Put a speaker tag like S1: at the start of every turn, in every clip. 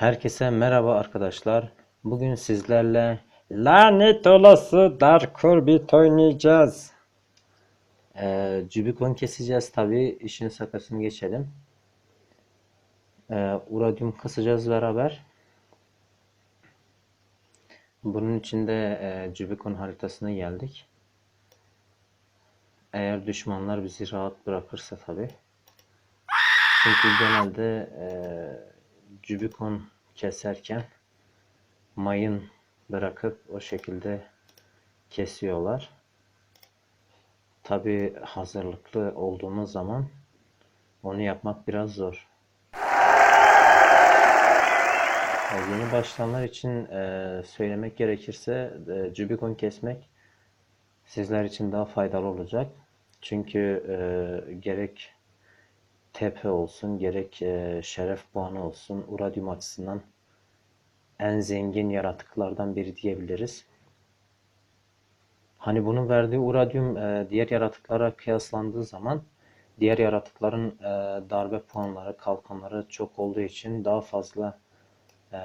S1: Herkese merhaba arkadaşlar. Bugün sizlerle lanet olası Dark Orbit oynayacağız. Ee, Cubicon keseceğiz tabi. İşin sakasını geçelim. Ee, Uradium kasacağız beraber. Bunun için de e, Cubicon haritasına geldik. Eğer düşmanlar bizi rahat bırakırsa tabi. Çünkü genelde e, Cubicon keserken mayın bırakıp o şekilde kesiyorlar. Tabi hazırlıklı olduğumuz zaman onu yapmak biraz zor. E, Yeni başlayanlar için e, söylemek gerekirse e, kesmek sizler için daha faydalı olacak. Çünkü e, gerek TP olsun, gerek e, şeref puanı olsun, Uradium açısından en zengin yaratıklardan biri diyebiliriz. Hani bunun verdiği Uradium e, diğer yaratıklara kıyaslandığı zaman diğer yaratıkların e, darbe puanları, kalkanları çok olduğu için daha fazla e,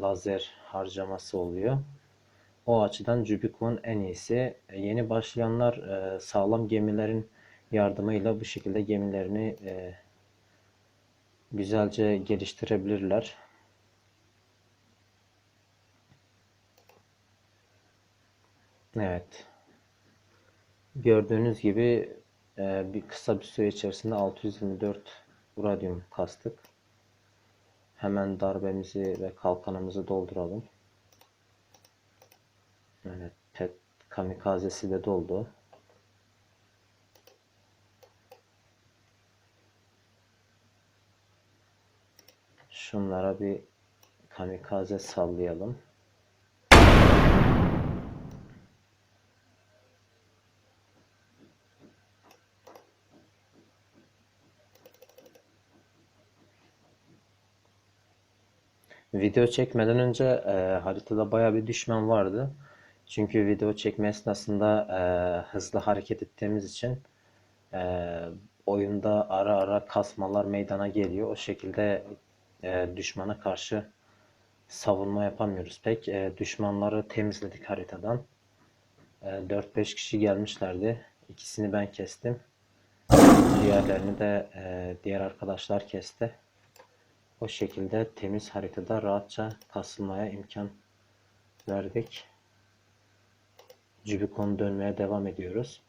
S1: lazer harcaması oluyor. O açıdan Jubicon en iyisi. E, Yeni başlayanlar e, sağlam gemilerin yardımıyla bu şekilde gemilerini e, güzelce geliştirebilirler. Evet. Gördüğünüz gibi e, bir kısa bir süre içerisinde 624 uradyum kastık. Hemen darbemizi ve kalkanımızı dolduralım. Evet, pet kamikazesi de doldu. Şunlara bir kamikaze sallayalım. Video çekmeden önce e, haritada baya bir düşman vardı. Çünkü video çekme esnasında e, hızlı hareket ettiğimiz için e, oyunda ara ara kasmalar meydana geliyor. O şekilde e, düşmana karşı savunma yapamıyoruz pek. E, düşmanları temizledik haritadan. E, 4-5 kişi gelmişlerdi. İkisini ben kestim. Diğerlerini de e, diğer arkadaşlar kesti. O şekilde temiz haritada rahatça kasılmaya imkan verdik. Cubicon dönmeye devam ediyoruz.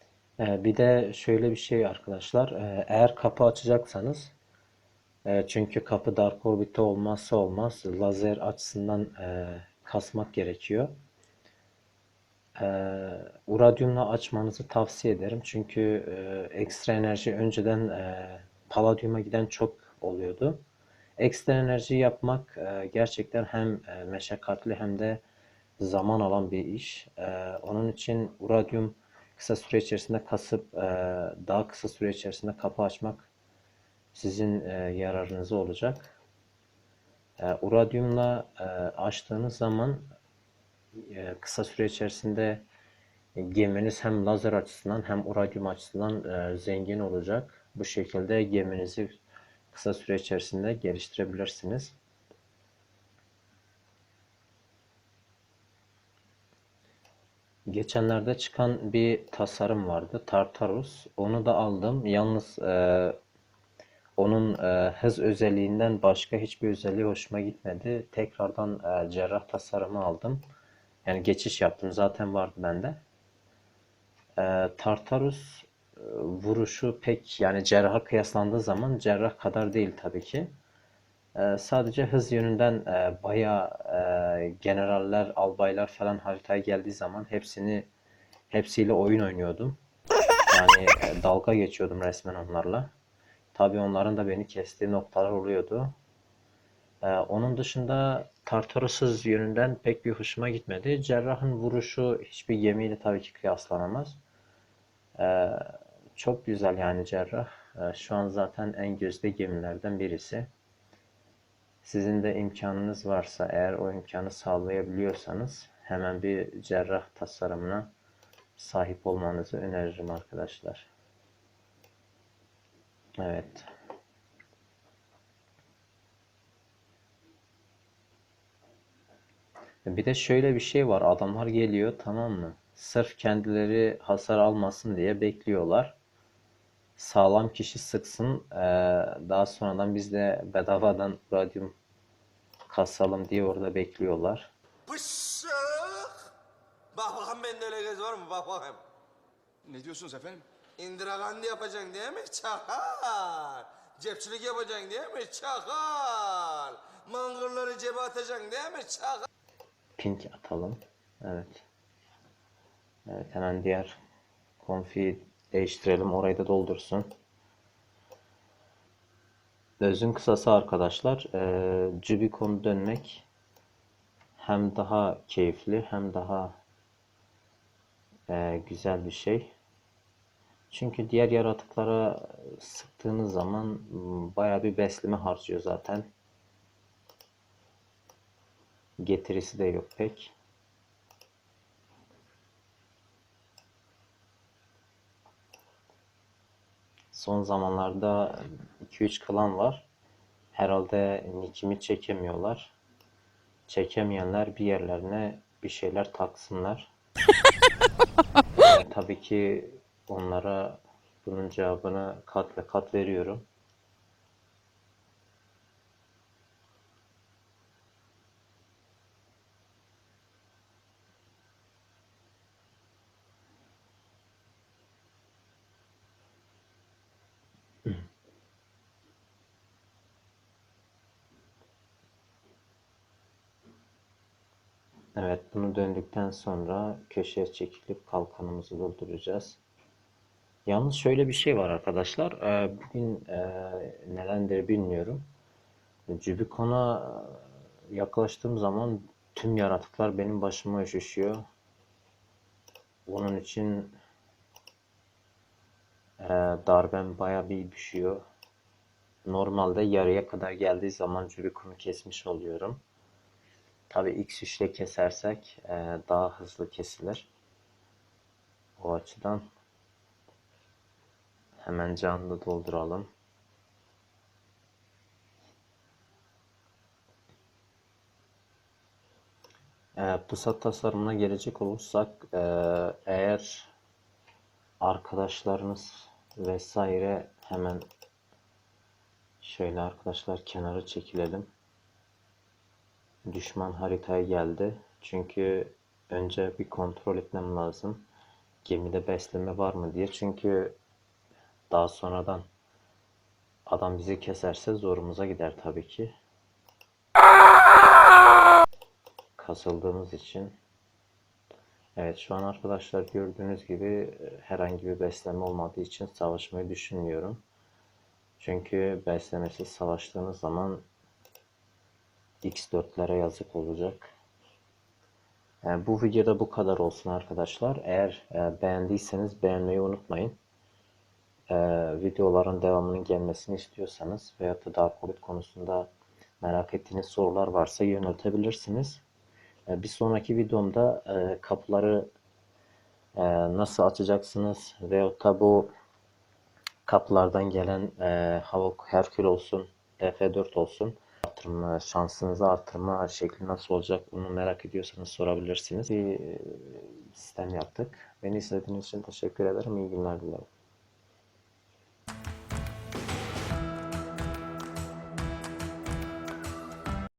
S1: Ee, bir de şöyle bir şey arkadaşlar. Ee, eğer kapı açacaksanız e, çünkü kapı Dark Orbit'te olmazsa olmaz. Lazer açısından e, kasmak gerekiyor. Ee, Uradyumla açmanızı tavsiye ederim. Çünkü e, ekstra enerji önceden e, Palladium'a giden çok oluyordu. Ekstra enerji yapmak e, gerçekten hem e, meşakkatli hem de zaman alan bir iş. E, onun için Uradyum kısa süre içerisinde kasıp e, daha kısa süre içerisinde kapı açmak sizin e, yararınıza olacak. E, Uradyumla açtığınız zaman kısa süre içerisinde geminiz hem lazer açısından hem uradyum açısından zengin olacak. Bu şekilde geminizi kısa süre içerisinde geliştirebilirsiniz. Geçenlerde çıkan bir tasarım vardı. Tartarus. Onu da aldım. Yalnız e, onun e, hız özelliğinden başka hiçbir özelliği hoşuma gitmedi. Tekrardan e, cerrah tasarımı aldım. Yani geçiş yaptım. Zaten vardı bende. E, Tartarus e, vuruşu pek yani cerraha kıyaslandığı zaman cerrah kadar değil tabii ki. E, sadece hız yönünden e, bayağı e, generaller, albaylar falan haritaya geldiği zaman hepsini hepsiyle oyun oynuyordum. Yani e, dalga geçiyordum resmen onlarla. Tabii onların da beni kestiği noktalar oluyordu. E, onun dışında Tartarus'uz yönünden pek bir hoşuma gitmedi. Cerrah'ın vuruşu hiçbir gemiyle tabii ki kıyaslanamaz. E, çok güzel yani Cerrah. E, şu an zaten en gözde gemilerden birisi. Sizin de imkanınız varsa eğer o imkanı sağlayabiliyorsanız hemen bir cerrah tasarımına sahip olmanızı öneririm arkadaşlar. Evet. Bir de şöyle bir şey var. Adamlar geliyor tamam mı? Sırf kendileri hasar almasın diye bekliyorlar. Sağlam kişi sıksın. eee, daha sonradan biz de bedavadan radyum kasalım diye orada bekliyorlar.
S2: Pışık! Bak bakalım bende öyle göz var mı? Bak bakayım.
S3: Ne diyorsunuz efendim?
S2: Indira Gandhi yapacaksın değil mi? Çakal. Cepçilik yapacaksın değil mi? Çakal. Mangırları cebe atacaksın değil mi? Çakal.
S1: Pink atalım. Evet. Evet hemen diğer konfiyi değiştirelim. Orayı da doldursun. Özün kısası arkadaşlar. eee Cubicon dönmek hem daha keyifli hem daha eee, güzel bir şey. Çünkü diğer yaratıklara sıktığınız zaman m, bayağı bir besleme harcıyor zaten. Getirisi de yok pek. Son zamanlarda 2-3 klan var. Herhalde nickimi çekemiyorlar. Çekemeyenler bir yerlerine bir şeyler taksınlar. Ee, tabii ki onlara bunun cevabını kat ve kat veriyorum. Evet, bunu döndükten sonra köşeye çekilip kalkanımızı dolduracağız. Yalnız şöyle bir şey var arkadaşlar. Ee, Bugün e, nedendir bilmiyorum. Cubicon'a yaklaştığım zaman tüm yaratıklar benim başıma üşüşüyor. Onun için e, darbem bayağı bir düşüyor. Normalde yarıya kadar geldiği zaman Cubicon'u kesmiş oluyorum. Tabii X3 ile kesersek e, daha hızlı kesilir. O açıdan hemen canlı dolduralım. E, pusat tasarımına gelecek olursak e, eğer arkadaşlarınız vesaire hemen şöyle arkadaşlar kenara çekilelim. Düşman haritaya geldi. Çünkü önce bir kontrol etmem lazım. Gemide besleme var mı diye. Çünkü daha sonradan adam bizi keserse zorumuza gider tabii ki. Kasıldığımız için. Evet şu an arkadaşlar gördüğünüz gibi e, herhangi bir besleme olmadığı için savaşmayı düşünmüyorum. Çünkü beslemesiz savaştığınız zaman X4'lere yazık olacak. Yani bu videoda bu kadar olsun arkadaşlar. Eğer e, beğendiyseniz beğenmeyi unutmayın. E, videoların devamının gelmesini istiyorsanız veyahut da Dark Orbit konusunda merak ettiğiniz sorular varsa yöneltebilirsiniz. E, bir sonraki videomda e, kapıları e, nasıl açacaksınız veyahut da bu kapılardan gelen e, Havok Herkül olsun, DF4 olsun artırma, şansınızı artırma şekli nasıl olacak bunu merak ediyorsanız sorabilirsiniz. Bir e, sistem yaptık. Beni izlediğiniz için teşekkür ederim. İyi günler dilerim.